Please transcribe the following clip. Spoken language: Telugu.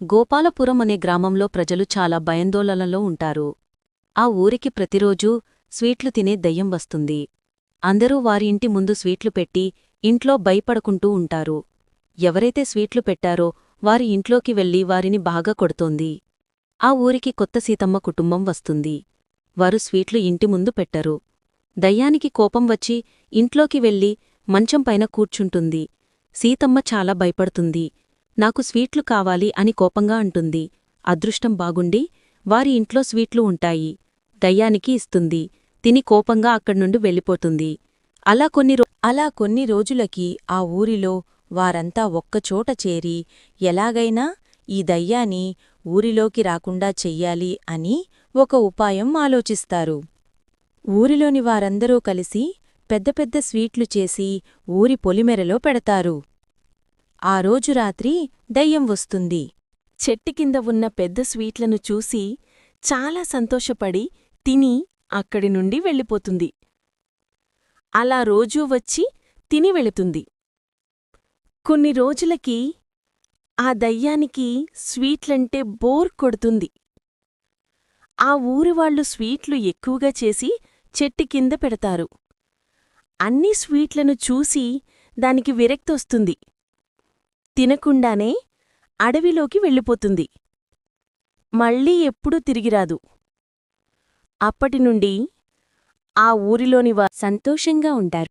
గోపాలపురం అనే గ్రామంలో ప్రజలు చాలా భయాందోళనలో ఉంటారు. ఆ ఊరికి ప్రతిరోజూ స్వీట్లు తినే దయ్యం వస్తుంది. అందరూ వారి ఇంటి ముందు స్వీట్లు పెట్టి ఇంట్లో భయపడుకుంటూ ఉంటారు. ఎవరైతే స్వీట్లు పెట్టారో వారి ఇంట్లోకి వెళ్ళి వారిని బాగా కొడుతోంది. ఆ ఊరికి కొత్త సీతమ్మ కుటుంబం వస్తుంది. వారు స్వీట్లు ఇంటి ముందు పెట్టరు. దయ్యానికి కోపం వచ్చి ఇంట్లోకి వెళ్ళి మంచంపైన కూర్చుంటుంది. సీతమ్మ చాలా భయపడుతుంది. నాకు స్వీట్లు కావాలి అని కోపంగా అంటుంది. అదృష్టం బాగుండి వారి ఇంట్లో స్వీట్లు ఉంటాయి. దయ్యానికి ఇస్తుంది. తిని కోపంగా అక్కడ్నుండి వెళ్ళిపోతుంది. అలా కొన్ని అలా కొన్ని రోజులకి ఆ ఊరిలో వారంతా ఒక్కచోట చేరి ఎలాగైనా ఈ దయ్యాన్ని ఊరిలోకి రాకుండా చెయ్యాలి అని ఒక ఉపాయం ఆలోచిస్తారు. ఊరిలోని వారందరూ కలిసి పెద్ద పెద్ద స్వీట్లు చేసి ఊరి పొలిమెరలో పెడతారు. ఆ రోజు రాత్రి దయ్యం వస్తుంది. చెట్టు కింద ఉన్న పెద్ద స్వీట్లను చూసి చాలా సంతోషపడి తిని అక్కడి నుండి వెళ్ళిపోతుంది. అలా రోజూ వచ్చి తిని వెళుతుంది. కొన్ని రోజులకి ఆ దయ్యానికి స్వీట్లంటే బోర్ కొడుతుంది. ఆ ఊరివాళ్ళు స్వీట్లు ఎక్కువగా చేసి చెట్టు కింద పెడతారు. అన్ని స్వీట్లను చూసి దానికి విరక్తొస్తుంది తినకుండానే అడవిలోకి వెళ్ళిపోతుంది. మళ్ళీ ఎప్పుడూ తిరిగిరాదు అప్పటినుండి ఆ ఊరిలోని సంతోషంగా ఉంటారు.